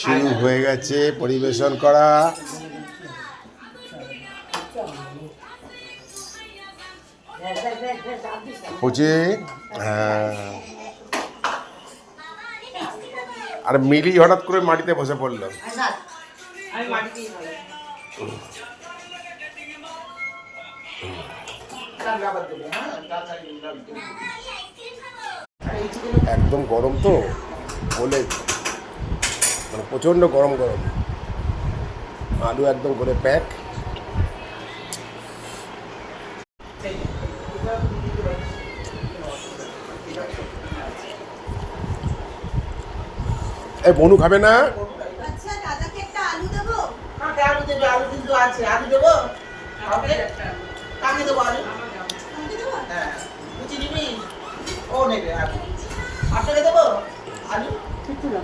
শুরু হয়ে গেছে, পরিবেশন করা হচ্ছে। আর মিলি হঠাৎ করে মাটিতে বসে পড়ল একদম গরম তো বলে মানে প্রচণ্ড গরম গরম। আলু একদম করে প্যাক এই বনু খাবে না? আচ্ছা দাদাকে একটা আলু দেবো? আলু দেবে আলু কিন্তু আছে। আলু দেবো? কাউকে কাকে দেবো আলু? দেবো? হ্যাঁ আপনাকে দেবো? আলু? 这个